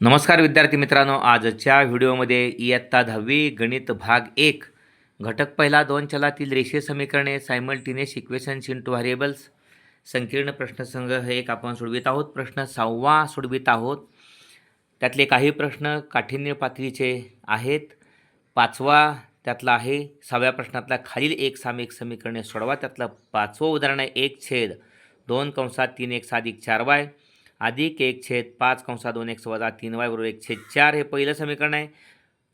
नमस्कार विद्यार्थी मित्रांनो आजच्या व्हिडिओमध्ये इयत्ता दहावी गणित भाग एक घटक पहिला दोन चलातील रेषीय समीकरणे सायमल्टिनियस इक्वेशन्स इंटू व्हेरिएबल्स संकीर्ण प्रश्नसंघ हे एक आपण सोडवित आहोत. प्रश्न सहावा सोडवित आहोत. त्यातले काही प्रश्न काठिण्य पातळीचे आहेत. पाचवा त्यातला आहे सहाव्या प्रश्नातला खालील एक सामिक समीकरणे सोडवा. त्यातलं पाचवं उदाहरण आहे एक छेद दोन कंसात तीन एक साधिक चार वाय. अधिक एक छेद पाच कंसा दोन एक वजा तीन वाय बरोबर एक छेद चार हे पहिलं समीकरण आहे.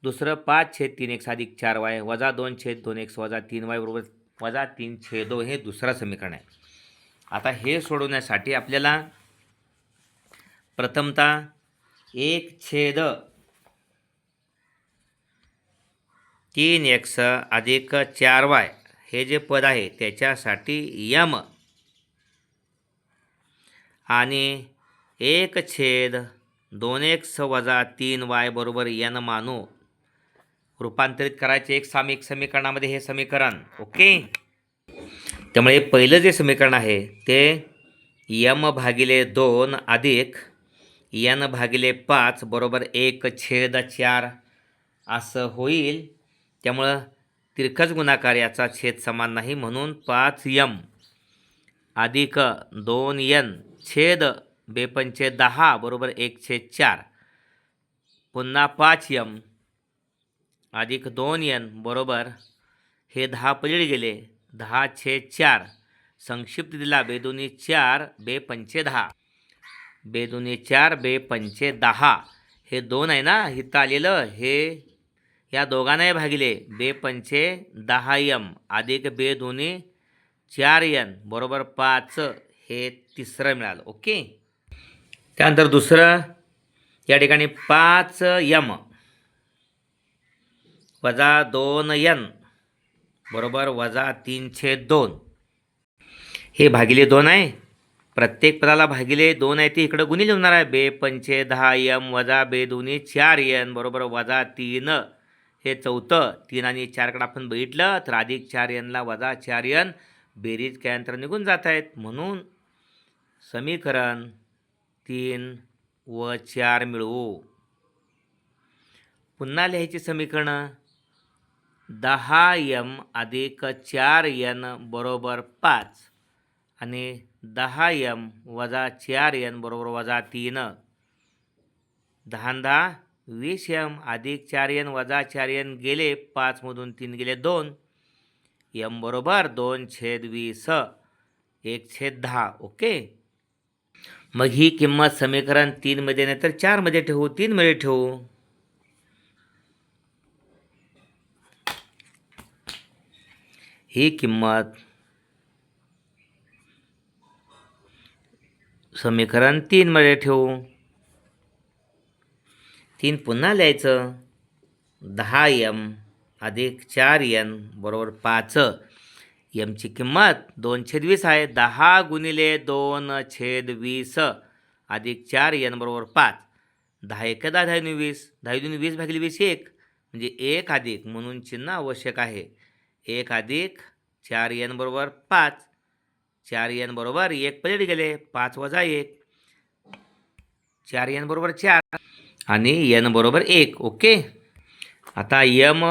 दुसरं पाच छेद तीन एक अधिक चार वाय वजा दोन छेद दोन एक्स वजा तीन वाय बरोबर वजा तीन छेदो हे दुसरं समीकरण आहे. आता हे सोडवण्यासाठी आपल्याला प्रथमतः एक छेद तीन एक्स अधिक चार वाय हे जे पद आहे त्याच्यासाठी यम आणि एक छेद दोन एक्स वजा तीन वाय बरोबर यन मानू. रूपांतरित करायचे एक सामिक समीकरणामध्ये हे समीकरण. ओके? त्यामुळे पहिलं जे समीकरण आहे ते यम भागिले दोन अधिक यन भागिले पाच बरोबर एक छेद चार असं होईल. त्यामुळं तिरकस गुणाकार याचा छेद समान नाही म्हणून पाच यम अधिक दोन यन छेद बेपंचे दहा बरोबर एक चार. पुन्हा पाच यम. अधिक दोन यन बरोबर हे दहा पलीड गेले. दहा छे चार. संक्षिप्त दिला. बेदोनी चार बे पंचे दहा. बेदोनी चार बे पंचे दहा. हे दोन आहे ना? हिथं आलेलं. हे या दोघांनाही भागिले. बे पंचे दहा यम. अधिक बे दोन्ही चार यन बरोबर पाच. हे तिसरं मिळालं. ओके? त्यानंतर दुसरं या ठिकाणी पाच यम. वजा दोन यन. बरोबर वजा तीनशे दोन. हे भागिले दोन आहे. प्रत्येक पदाला भागिले दोन आहे ते इकडं गुणी लिहणार आहे. बे पंचे दहा यम वजा बे दोन्ही चार यन. बरोबर वजा तीन. हे चौथं तीन आणि चारकडं आपण बघितलं तर अधिक चार यनला वजा चार यन. बेरीज काय निघून जात आहेत. म्हणून समीकरण तीन व चार मिळवू. पुन्हा लिहायची समीकरणं. दहा यम अधिक चार यन बरोबर पाच आणि दहा यम वजा चार यन बरोबर वजा तीन. दहा दहा वीस यम अधिक चार यन वजा चार यन गेले पाचमधून तीन गेले दोन. यम बरोबर दोन छेद वीस एक छेद दहा ओके? मग ही किंमत समीकरण तीनमध्ये नाही तर चारमध्ये ठेवू तीनमध्ये ठेवू. ही किंमत समीकरण तीनमध्ये ठेवू. तीन पुन्हा लिहायचं. दहा यम अधिक चार यन बरोबर पाच. यमची किंमत दोन छेद वीस आहे. दहा गुणिले दोन छेद वीस अधिक चार यन बरोबर पाच. दहा एक दहा दहा वीस. दहा दोन वीस भागिले वीस एक. म्हणजे एक अधिक म्हणून चिन्ह आवश्यक आहे. एक अधिक चार यन बरोबर पाच. चार यन बरोबर एक पलीड गेले पाच वजा एक. चार यन बरोबर चार. आणि यन बरोबर एक. ओके? आता यम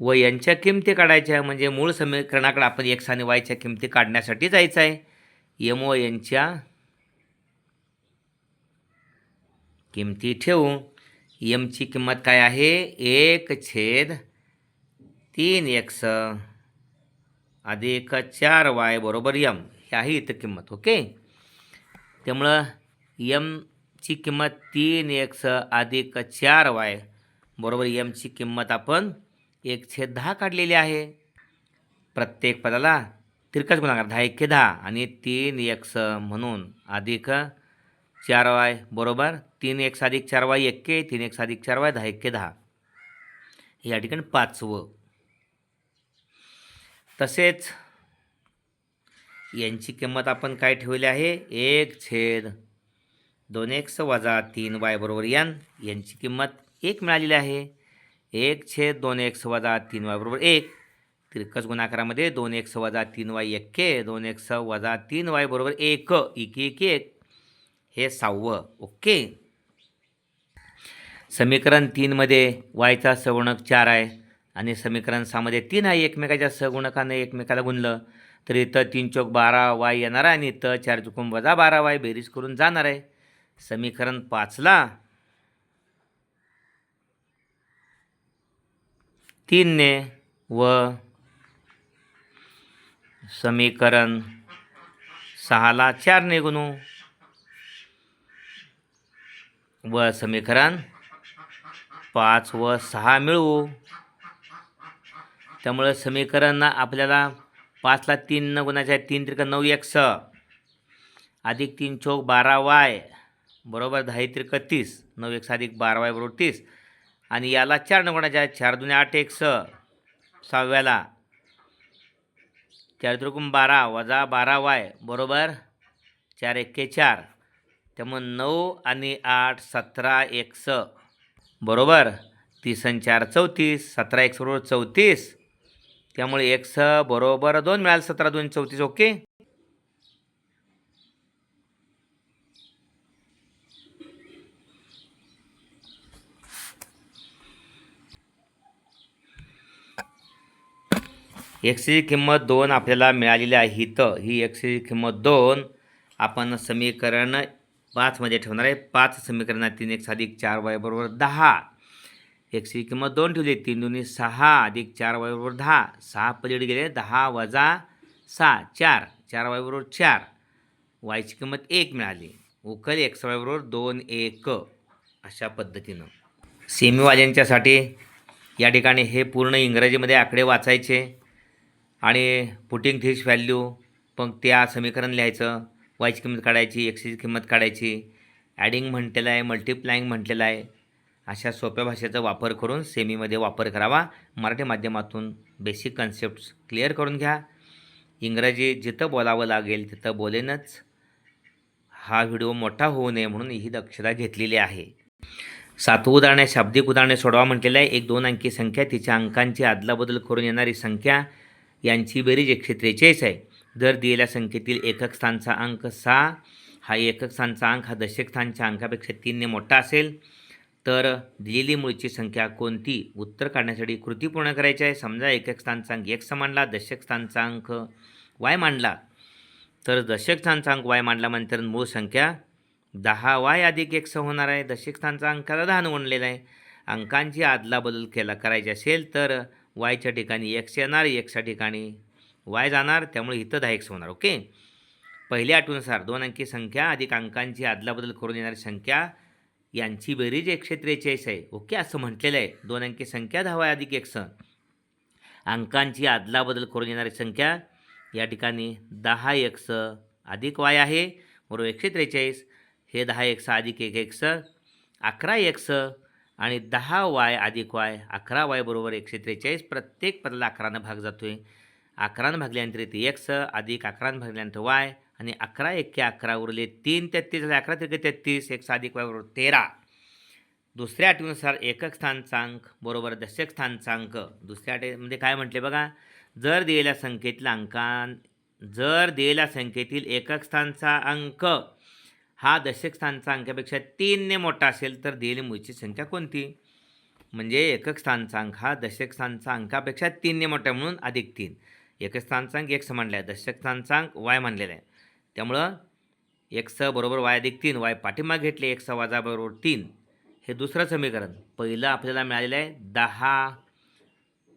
व यांच्या किमती काढायच्या म्हणजे मूळ समीकरणाकडे आपण एक्स आणि वायच्या किमती काढण्यासाठी जायचं आहे. यम ओ यांच्या किमती ठेवू. यमची किंमत काय आहे? एक छेद तीन एक्स अधिक चार वाय बरोबर यम ही आहे इथं किंमत ओके? त्यामुळं यमची किंमत तीन एक्स अधिक चार वाय बरोबर यमची किंमत आपण एक छेद दहा काढलेली आहे. प्रत्येक पदाला तिरकस गुणाकार दहा एके दहा. आणि तीन एक्स म्हणून अधिक चार वाय बरोबर तीन एक्स अधिक चार वाय एक्के तीन एक्स अधिक चार वाय दहा एक्के दहा. या ठिकाणी पाचवं. तसेच यांची किंमत आपण काय ठेवली आहे? एक छेद दोन एक्स वजा तीन वाय बरोबर यन यांची किंमत एक मिळालेली आहे. एक छेद दोन एक्स वजा तीन वाय बरोबर एक. तिरकस गुणाकारामध्ये दोन एक्स वजा तीन वाय एक्के दोन एक्स वजा तीन वाय बरोबर एक एक एक एक. हे सहावं ओके. समीकरण तीनमध्ये वायचा सगुणक चार आहे आणि समीकरण सहामध्ये तीन आहे. एकमेकाच्या सगुणकाने एकमेकाला गुणलं तर इथं तीन चौक बारा वाय येणार आहे आणि इथं चार चुकून वजा बारा वाय बेरीज करून जाणार आहे. समीकरण पाचला तीनने व समीकरण सहाला चारने गुणू व समीकरण पाच व सहा मिळवू. त्यामुळं समीकरण आपल्याला पाचला तीन न गुणाचे तीन त्रिक नऊ एक स अधिक तीन चौक बारा वाय बरोबर दहा त्रिक तीस. नऊ एक अधिक बारा वाय बरोबर तीस. आणि याला चार नगुणाच्या चार दुने आठ एक स. सहाव्याला. चार त्रिकून बारा वजा बारा वाय बरोबर? चार एक्के चार. त्यामुळे नऊ आणि आठ सतरा एक स. बरोबर? तीस आणि चार चौतीस सतरा एक बरोबर चौतीस. त्यामुळे एक स बरोबर दोन मिळालं सतरा दोन चौतीस ओके? एक्सची किंमत दोन आपल्याला मिळालेली आहे. इथं ही एक्सची किंमत दोन. आपण समीकरण पाचमध्ये ठेवणार आहे. पाच समीकरणात तीन एक अधिक चार वाय बरोबर दहा. एक्सची किंमत दोन ठेवली. तीन दोन्ही सहा अधिक चार वाय बरोबर दहा. सहा पलीकडे गेले. दहा वजा सहा चार. चार वाय बरोबर चार. वायची किंमत एक मिळाली. उकल एक्स वाय बरोबर दोन एक. अशा पद्धतीनं. सेमीवाल्यांच्यासाठी या ठिकाणी हे पूर्ण इंग्रजीमध्ये आकडे वाचायचे. आणि पुटिंग थिस व्हॅल्यू पण त्या समीकरण लिहायचं. वायची किंमत काढायची एक्सची किंमत काढायची. ॲडिंग म्हटलेलं आहे मल्टिप्लाईंग म्हटलेलं आहे. अशा सोप्या भाषेचा वापर करून सेमीमध्ये वापर करावा. मराठी माध्यमातून बेसिक कन्सेप्ट्स क्लिअर करून घ्या. इंग्रजी जिथं बोलावं लागेल तिथं बोलेनच. हा व्हिडिओ मोठा होऊ नये म्हणून ही दक्षता घेतलेली आहे. सातवं उदाहरण आहे शाब्दिक उदाहरणे सोडवा म्हटलेलं आहे. एक दोन अंकी संख्या तिच्या अंकांची अदलाबदल करून येणारी संख्या. यांची बेरीज एकशे त्रेचाळीस आहे. जर दिलेल्या संख्येतील एकक स्थानचा अंक सहा. हा एकक स्थानचा अंक हा दशक स्थानच्या अंकापेक्षा तीनने मोठा असेल. तर दिलेली मूळची संख्या कोणती? उत्तर काढण्यासाठी कृती पूर्ण करायची आहे. समजा एकक स्थानचा अंक एक्स मांडला दशक स्थानचा अंक वाय मांडला तर दशक स्थानचा अंक वाय मांडल्यानंतर मूळ संख्या दहा वाय अधिक एक्स होणार आहे. दशक स्थानचा अंकाला दहानं गुणलेला आहे. अंकांची आदलाबदल केला करायची असेल तर वायच्या ठिकाणी एक्स येणार एक्सच्या ठिकाणी वाय जाणार त्यामुळे इथं दहा एक्स होणार ओके? पहिल्या अटीनुसार दोन अंकी संख्या अधिक अंकांची आदलाबदल करून येणारी संख्या यांची बेरीज एकशे त्रेचाळीस आहे ओके? असं म्हटलेलं आहे. दोन अंकी संख्या दहा अधिक एक्स अंकांची आदलाबदल करून येणारी संख्या या ठिकाणी दहा एक्स अधिक वाय आहे बरोबर एकशे त्रेचाळीस. हे दहा एक्स अधिक एक एक्स अकरा एक्स आणि दहा वाय अधिक वाय अकरा वाय बरोबर एकशे त्रेचाळीस प्रत्येक पदाला अकरानं भाग जातो आहे अकरानं भागल्यानंतर येते एक्स अधिक अकरानं भागल्यानंतर वाय आणि अकरा एक्के अकरा उरले तीन तेहत्तीस झाले अकरा तिरके तेहतीस एक्स अधिक वाय बरोबर तेरा. दुसऱ्या अटीनुसार एकक स्थानचा अंक बरोबर दशक स्थानचा अंक दुसऱ्या अटीमध्ये म्हणजे काय म्हटले बघा? जर दिलेल्या संख्येतील अंकां जर दिलेल्या संख्येतील एकक स्थानचा अंक हा दशक स्थानचा अंकापेक्षा तीनने मोठा असेल तर दिलेली मुळची संख्या कोणती? म्हणजे एकक स्थानचा अंक हा दशक स्थानचा अंकापेक्षा तीनने मोठा म्हणून अधिक तीन. एकक स्थानचा अंक एक्स मानला आहे. दशक स्थानचा अंक वाय मानलेला आहे. त्यामुळं एक्स बरोबर वाय अधिक तीन वाय पाठिंबा घेतले एक्स वाजा बरोबर तीन. हे दुसरं समीकरण. पहिलं आपल्याला मिळालेलं आहे दहा.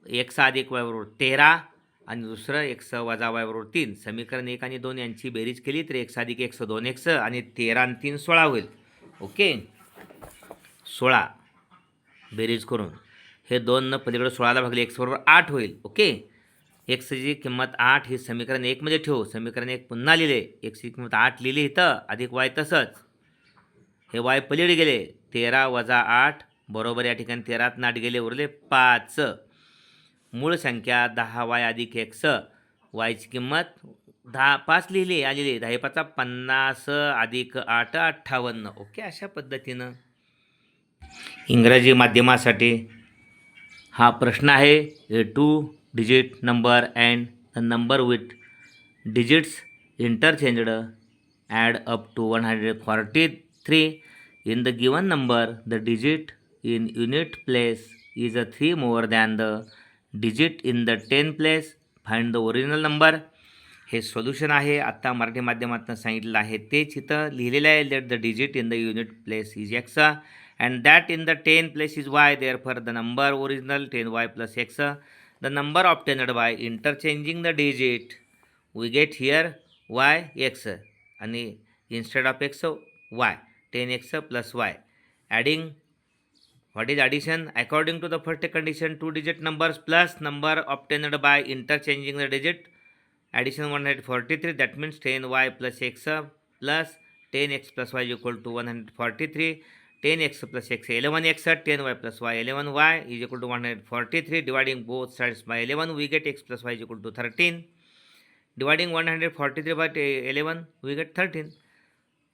एक्स अधिक वाय बरोबर तेरा. आणि दुसरं एक्स वजा वायबरोबर तीन. समीकरण एक आणि दोन यांची बेरीज केली तर एक्स अधिक एक्स दोन एक्स आणि तेरा आणि तीन सोळा होईल. ओके? सोळा. बेरीज करून. हे दोन न पलीकडे सोळाला भागले एक्स बरोबर आठ होईल. ओके? एक्सची किंमत आठ हे समीकरण एकमध्ये ठेवू. समीकरण एक पुन्हा लिहिले. एक्सची किंमत आठ लिहिली इथं. अधिक वाय तसंच. हे वाय पलीकडे गेले. तेरा वजा आठ बरोबर या ठिकाणी तेरात नाट गेले उरले पाच. मूळ संख्या दहा वाय अधिक एक्स वायची किंमत दहा पाच लिहिली आलेली दहा पाचा पन्नास अधिक आठ अठ्ठावन्न. ओके अशा पद्धतीनं. इंग्रजी माध्यमासाठी हा प्रश्न आहे. A two digit number and the number with digits interchanged add up to one hundred forty three in the given number the digit in unit place is a 3 more than the digit in the ten place find the original number हे solution आहे. आत्ता मराठी माध्यमातून सांगितलेलं आहे. तेच इथं लिहिलेलं आहे let the digit in the unit place is x and that in the ten place is y therefore the number original ten y plus x the number obtained by interchanging the digit we get here y x आणि instead of x y ten x plus y adding what is addition? According to the first condition two digit numbers plus number obtained by interchanging the digit. Addition 143 that means 10y plus x plus 10x plus y is equal to 143 10x plus x 11x 10y plus y 11y is equal to 143 dividing both sides by 11 we get x plus y is equal to 13 dividing 143 by 11 we get 13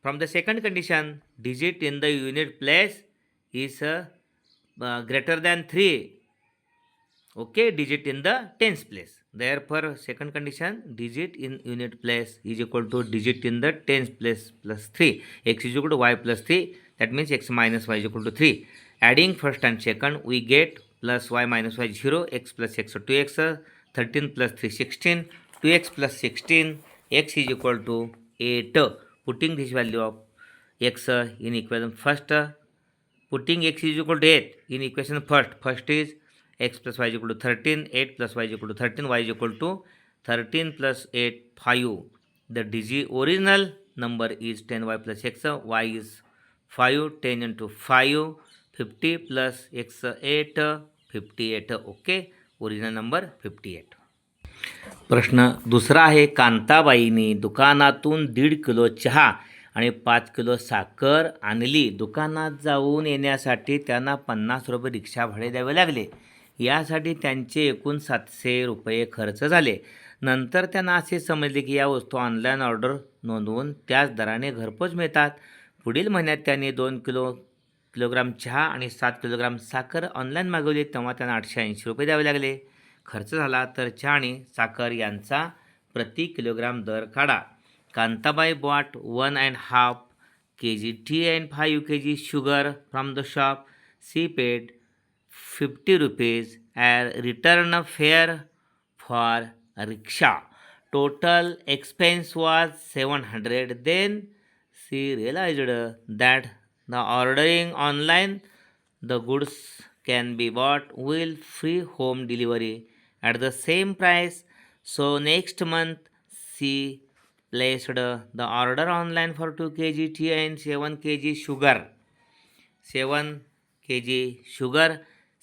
from the second condition digit in the unit place is uh, uh, greater than 3 okay digit in the tens place. Therefore second condition digit in unit place is equal to digit in the tens place plus 3 x is equal to y plus 3 that means x minus y is equal to 3 adding first and second we get plus y minus y 0 x plus x so 2x 13 plus 3 16 2x plus 16 x is equal to 8 putting this value of x in equation first putting x is equal to eight in equation first first is x plus y equal to thirteen eight plus y equal to thirteen y equal to thirteen plus eight five the digit original number is ten y plus x y is five ten into five fifty plus x eight fifty eight okay original number fifty eight प्रश्न दुसरा आहे कांताबाईंनी दुकानातून दीड kilo चहा आणि पाच kilo साखर आणली. दुकानात जाऊन येण्यासाठी त्यांना पन्नास रुपये रिक्षा भाडे द्यावे लागले. यासाठी त्यांचे एकूण सातशे रुपये खर्च झाले. नंतर त्यांना असे समजले की या वस्तू ऑनलाईन ऑर्डर नोंदवून त्याच दराने घरपोच मिळतात. पुढील महिन्यात त्यांनी दोन किलो किलोग्राम चहा आणि सात किलोग्राम साखर ऑनलाईन मागवली. तेव्हा त्यांना आठशे ऐंशी रुपये द्यावे लागले. खर्च झाला तर चहा आणि साखर यांचा प्रति किलोग्राम दर काढा. Kantabai bought one and half kg tea and five kg sugar from the shop. She paid 50 rupees as return fare for rickshaw. Total expense was 700. Then she realized that the ordering online the goods can be bought with free home delivery at the same price. So next month she placed the order online for 2 kg tea and 7 kg sugar 7 kg sugar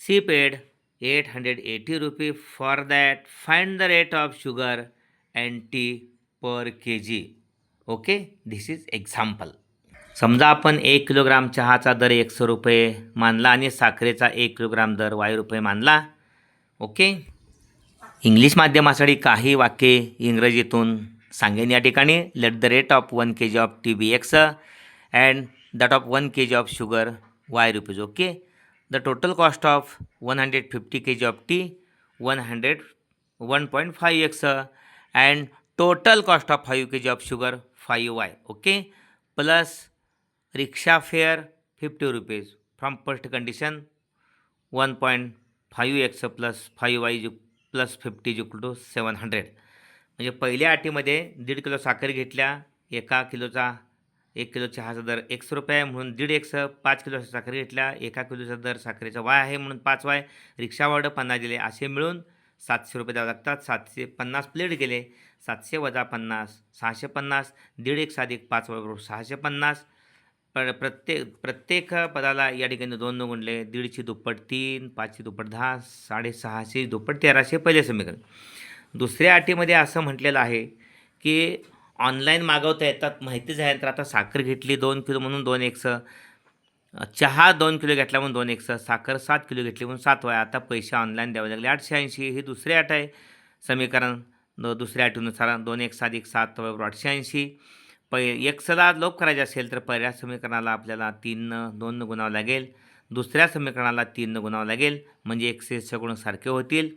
she paid 880 rupees for that find the rate of sugar and tea per kg okay this is example समजा आपण एक kilogram चहाचा दर एकशे रुपये मानला आणि साखरेचा एक किलोग्राम दर वाय रुपये मानला ओके इंग्लिश माध्यमासाठी काही वाक्ये इंग्रजीतून सांगेन या ठिकाणी let the rate of one K G of tea be x and that of one K G of sugar y rupees okay the total cost of one hundred fifty K G of tea one hundred one point five x and total cost of five K G of sugar five y okay plus rickshaw fare fifty rupees from first condition one point five x plus five y plus fifty equal to seven hundred म्हणजे पहिल्या अटीमध्ये दीड kilo साखर घेतल्या एका किलोचा एक kilo चहाचा दर एकशे रुपये आहे म्हणून दीड एकस पाच किलो साखर घेतल्या एका किलोचा दर साखरेचा वाय आहे म्हणून पाच वाय. रिक्षा वाढं पन्नास दिले असे मिळून सातशे रुपये द्यावे लागतात. सातशे पन्नास प्लेट गेले सातशे वजा पन्नास सहाशे पन्नास दीड एक अधिक पाच बरोबर सहाशे पन्नास. पर प्रत्येक प्रत्येक पदाला या ठिकाणी दोन दोन गुणले दीडशे दुप्पट तीन पाचशे दुप्पट दहा साडेसहाशे दुप्पट तेराशे पहिले समीकरण. दुसऱ्या अटीमध्ये असं म्हटलेलं आहे की ऑनलाईन मागवता येतात. माहितीच आहे तर आता साखर घेतली दोन किलो म्हणून दोन एकस चहा दोन किलो घेतला म्हणून दोन एकस साखर सात किलो घेतली म्हणून सात वया. आता पैसे ऑनलाईन द्यावे लागले. आठशे ऐंशी ही दुसरी अट आहे. समीकरण द दुसऱ्या अटीनुसार दोन एक सात एक सात बरोबर आठशे ऐंशी. पै एकसला लोप करायचे असेल तर पहिल्या समीकरणाला आपल्याला तीननं दोननं गुणावं लागेल. दुसऱ्या समीकरणाला तीननं गुणावं लागेल. म्हणजे एकशे सगुण सारखे होतील.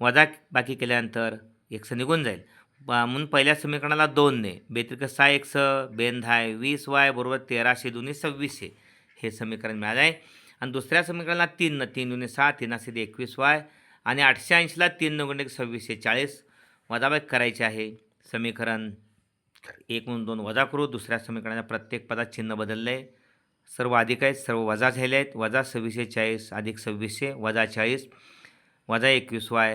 वजा बाकी केल्यानंतर एकशे निघून जाईल. म्हणून पहिल्या समीकरणाला दोनने बेत्रिक सहा एकस बेन वीस वाय बरोबर तेराशे दोन्ही सव्वीसशे. हे समीकरण मिळालं आहे. आणि दुसऱ्या समीकरणाला तीन न तीन गुणे सहा तीन असे एकवीस वाय. आणि आठशे ऐंशीला तीन न एक सव्वीसशे चाळीस. वजाबाकी करायचे आहे. समीकरण एक म्हणून दोन वजा करू. दुसऱ्या समीकरणाच्या प्रत्येक पदात चिन्ह बदललं. आहे सर्व अधिक आहेत सर्व वजा झाले आहेत. वजा सव्वीसशे चाळीस अधिक सव्वीसशे वजा चाळीस. वजा एकवीस वाय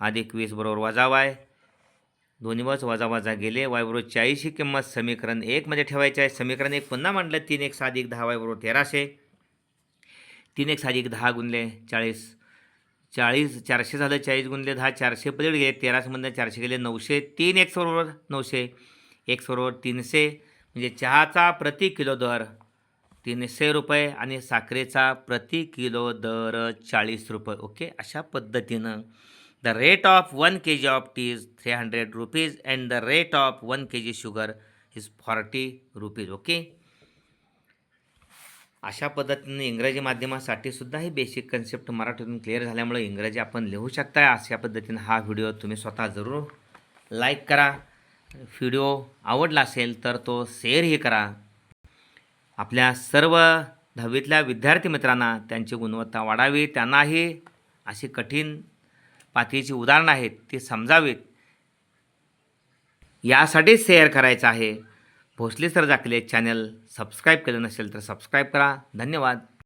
अधिक वीस बरोबर वजा वाय. दोन्ही बस वजा वजा गेले. वाय बरोबर चाळीस ही किंमत समीकरण एकमध्ये ठेवायची आहे. समीकरण एक पुन्हा मांडलं तीन एक साधिक दहा वाय बरोबर तेराशे. तीन एक साधिक दहा गुणले चाळीस. चाळीस चारशे झालं चाळीस गुणले दहा चारशे पलीड गेले तेराशेमधनं चारशे गेले नऊशे. तीन एक्स बरोबर नऊशे. एक्स बरोबर तीनशे. म्हणजे चहाचा प्रति किलो दर तीनशे रुपये आणि साखरेचा प्रति किलो दर चाळीस रुपये. ओके? अशा पद्धतीनं the rate of one K G of tea is three hundred rupees and the rate of one K G sugar is forty rupees okay? अशा पद्धतीने इंग्रजी माध्यमासाठी सुद्धा ही बेसिक कन्सेप्ट मराठीतून क्लिअर झाल्यामुळे इंग्रजी आपण लिहू शकता अशा पद्धतीने हा व्हिडिओ तुम्ही स्वतः जरूर लाईक करा. व्हिडिओ आवडला असेल तर तो शेअरही करा. आपल्या सर्व दहावीतल्या विद्यार्थी मित्रांना त्यांची गुणवत्ता वाढावी त्यांनाही अशी कठीण पातळीची उदाहरणं आहेत ती समजावीत. यासाठीच शेअर करायचं आहे. भोसले सर जाकले चॅनल सबस्क्राईब केलं नसेल तर सबस्क्राईब करा. धन्यवाद.